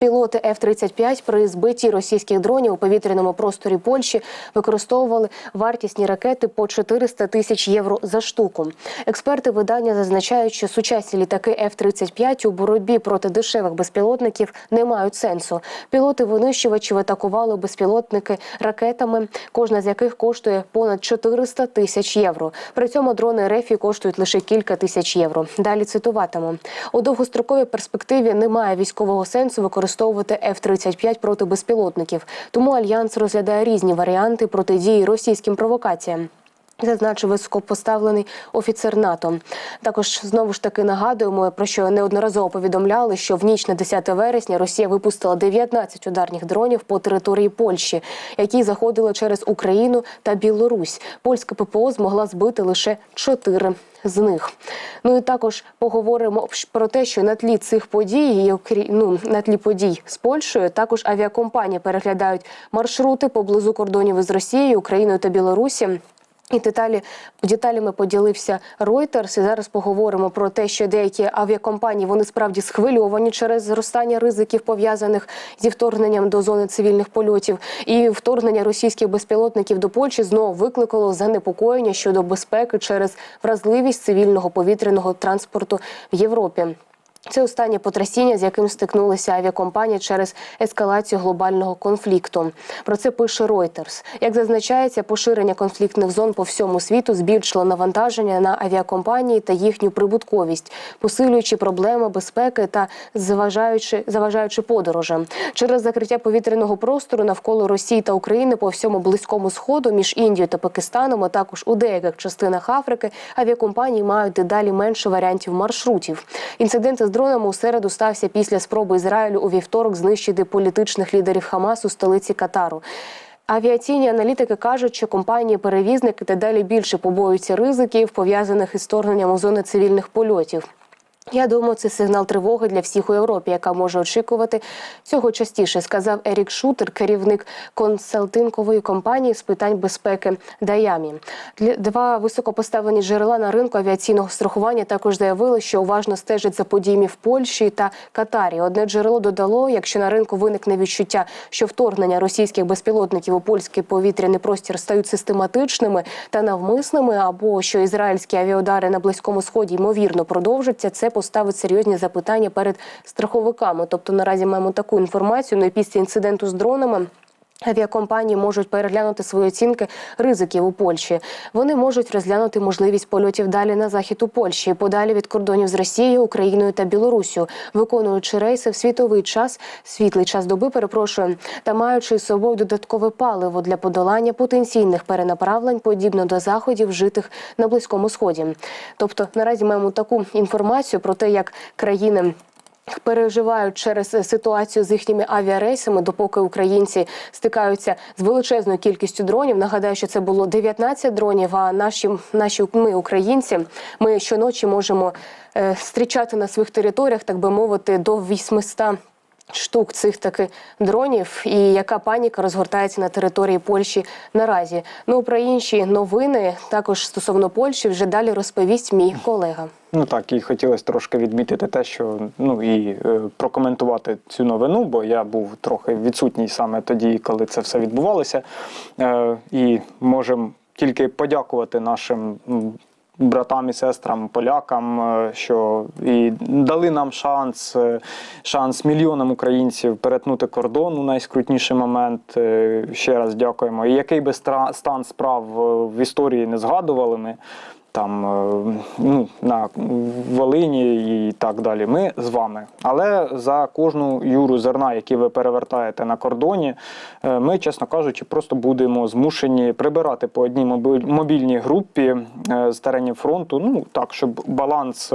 be Пілоти F-35 при збитті російських дронів у повітряному просторі Польщі використовували вартісні ракети по 400 тисяч євро за штуку. Експерти видання зазначають, що сучасні літаки F-35 у боротьбі проти дешевих безпілотників не мають сенсу. Пілоти винищувачів атакували безпілотники ракетами, кожна з яких коштує понад 400 тисяч євро. При цьому дрони РФ коштують лише кілька тисяч євро. Далі цитуватиму у довгостроковій перспективі немає військового сенсу використовувати F-35 проти безпілотників. Тому альянс розглядає різні варіанти протидії російським провокаціям. Зазначив високопоставлений офіцер НАТО. Також знову ж таки нагадуємо, про що неодноразово повідомляли, що в ніч на 10 вересня Росія випустила 19 ударних дронів по території Польщі, які заходили через Україну та Білорусь. Польська ППО змогла збити лише 4 з них. Ну і також поговоримо про те, що на тлі цих подій, ну, на тлі подій з Польщею, також авіакомпанії переглядають маршрути поблизу кордонів із Росією, Україною та Білорусі. І деталі деталями поділився Reuters. І зараз поговоримо про те, що деякі авіакомпанії вони справді схвильовані через зростання ризиків пов'язаних зі вторгненням до зони цивільних польотів. І вторгнення російських безпілотників до Польщі знову викликало занепокоєння щодо безпеки через вразливість цивільного повітряного транспорту в Європі. Це останнє потрясіння, з яким стикнулися авіакомпанії через ескалацію глобального конфлікту. Про це пише Reuters. Як зазначається, поширення конфліктних зон по всьому світу збільшило навантаження на авіакомпанії та їхню прибутковість, посилюючи проблеми безпеки та заважаючи заважаючи подорожам. Через закриття повітряного простору навколо Росії та України по всьому близькому сходу між Індією та Пакистаном, а також у деяких частинах Африки, авіакомпанії мають дедалі менше варіантів маршрутів. Інциденти з дронами у середу стався після спроби Ізраїлю у вівторок знищити політичних лідерів Хамасу столиці Катару. Авіаційні аналітики кажуть, що компанії-перевізники дедалі більше побоюються ризиків, пов'язаних із вторгненням у зони цивільних польотів. Я думаю, це сигнал тривоги для всіх у Європі, яка може очікувати цього частіше, сказав Ерік Шутер, керівник консалтингової компанії з питань безпеки Даямі. Два високопоставлені джерела на ринку авіаційного страхування також заявили, що уважно стежать за подіями в Польщі та Катарі. Одне джерело додало, якщо на ринку виникне відчуття, що вторгнення російських безпілотників у польський повітряний простір стають систематичними та навмисними, або що ізраїльські авіаудари на близькому сході ймовірно продовжаться, це поставить серйозні запитання перед страховиками. Тобто наразі маємо таку інформацію. Ну і після інциденту з дронами. Авіакомпанії можуть переглянути свої оцінки ризиків у Польщі. Вони можуть розглянути можливість польотів далі на захід у Польщі, подалі від кордонів з Росією, Україною та Білоруссю, виконуючи рейси в світовий час, світлий час доби, перепрошую, та маючи з собою додаткове паливо для подолання потенційних перенаправлень, подібно до заходів, вжитих на близькому сході. Тобто наразі маємо таку інформацію про те, як країни переживають через ситуацію з їхніми авіарейсами, допоки українці стикаються з величезною кількістю дронів. Нагадаю, що це було 19 дронів. А наші наші ми, українці, ми щоночі можемо е, зустрічати на своїх територіях, так би мовити, до 800 штук цих таки дронів, і яка паніка розгортається на території Польщі наразі. Ну про інші новини також стосовно Польщі вже далі розповість мій колега. Ну так, і хотілося трошки відмітити те, що ну і е, прокоментувати цю новину, бо я був трохи відсутній саме тоді, коли це все відбувалося. Е, і можемо тільки подякувати нашим. Братам і сестрам, полякам, е, що і дали нам шанс, е, шанс мільйонам українців перетнути кордон у найскрутніший момент. Е, Ще раз дякуємо. І який би стан справ в історії не згадували ми там е, ну, на Волині і так далі. Ми з вами. Але за кожну юру зерна, які ви перевертаєте на кордоні, е, ми, чесно кажучи, просто будемо змушені прибирати по одній мобільній групі е, з теренів фронту. Ну так, щоб баланс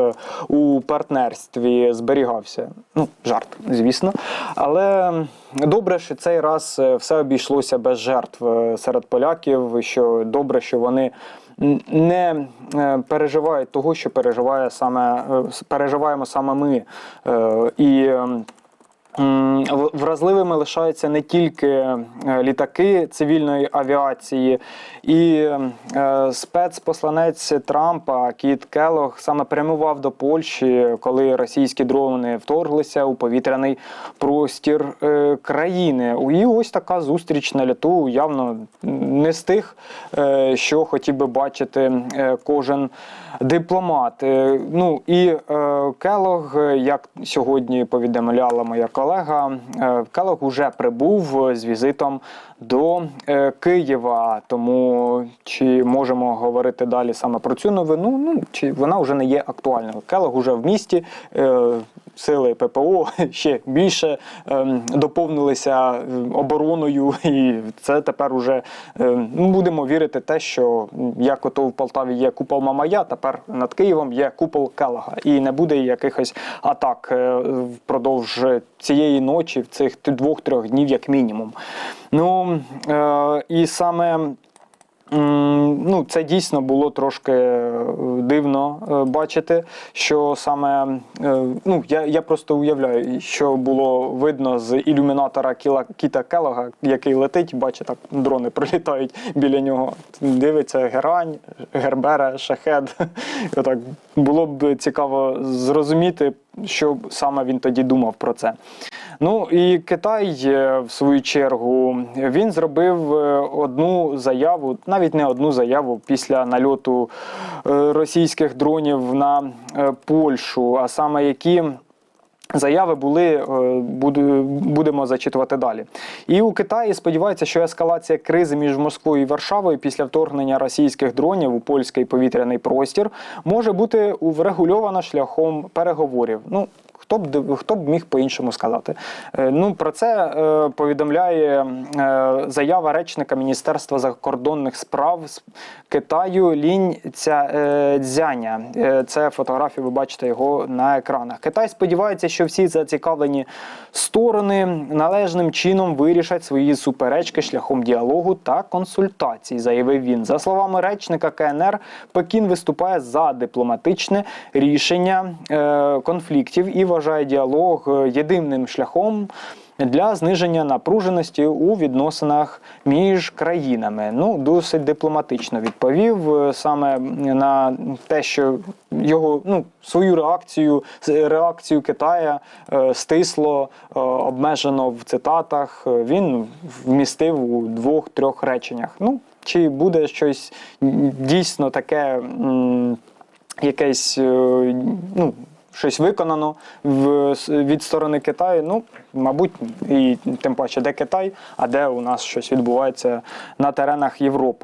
у партнерстві зберігався. Ну, жарт, звісно. Але добре, що цей раз все обійшлося без жертв серед поляків. Що добре, що вони не е, переживають того, що переживає саме е, переживаємо саме ми. Е, І ем, Вразливими лишаються не тільки е, літаки цивільної авіації, і е, спецпосланець Трампа Кіт Келох саме прямував до Польщі, коли російські дрони вторглися у повітряний простір е, країни. І ось така зустріч на літу явно не з тих, що хотів би бачити кожен дипломат. Ну і Келог, як сьогодні повідомляла моя колега, е, Келог уже прибув з візитом до е, Києва. Тому чи можемо говорити далі саме про цю новину? Ну чи вона вже не є актуальною? Келог уже в місті. Сили ППО ще більше ем, доповнилися е, обороною, і це тепер уже е, ну, будемо вірити те, що як ото в Полтаві є купол Мамая, тепер над Києвом є купол Келага, і не буде якихось атак е, впродовж цієї ночі, в цих двох-трьох днів, як мінімум. Ну е, і саме. Ну, це дійсно було трошки е, дивно е, бачити, що саме е, ну я, я просто уявляю, що було видно з ілюмінатора Кіла Кіта Келога, який летить, бачить, так дрони прилітають біля нього. Дивиться Герань, Гербера, Шахед. Отак було б цікаво зрозуміти, що саме він тоді думав про це. Ну і Китай, е, в свою чергу, він зробив е, одну заяву, навіть не одну заяву після нальоту е, російських дронів на Польщу, а саме які. Заяви були, будемо зачитувати далі. І у Китаї сподіваються, що ескалація кризи між Москвою і Варшавою після вторгнення російських дронів у польський повітряний простір може бути врегульована шляхом переговорів. Ну хто б хто б міг по-іншому сказати? Е, Ну про це е, повідомляє е, заява речника Міністерства закордонних справ Китаю Лінь Ця, Цзяня. Е, Це фотографія, ви бачите його на екранах. Китай сподівається, що всі зацікавлені сторони належним чином вирішать свої суперечки шляхом діалогу та консультацій, заявив він. За словами речника КНР, Пекін виступає за дипломатичне рішення конфліктів і вважає діалог е, єдиним шляхом. Для зниження напруженості у відносинах між країнами. Ну, досить дипломатично відповів е, саме на те, що його ну, свою реакцію, реакцію Китая е, стисло, обмежено в цитатах. Він вмістив у двох-трьох реченнях. Ну, чи буде щось дійсно таке, якесь, ну, щось виконано від сторони Китаю. Ну, мабуть, і тим паче, де Китай, а де у нас щось відбувається на теренах Європи.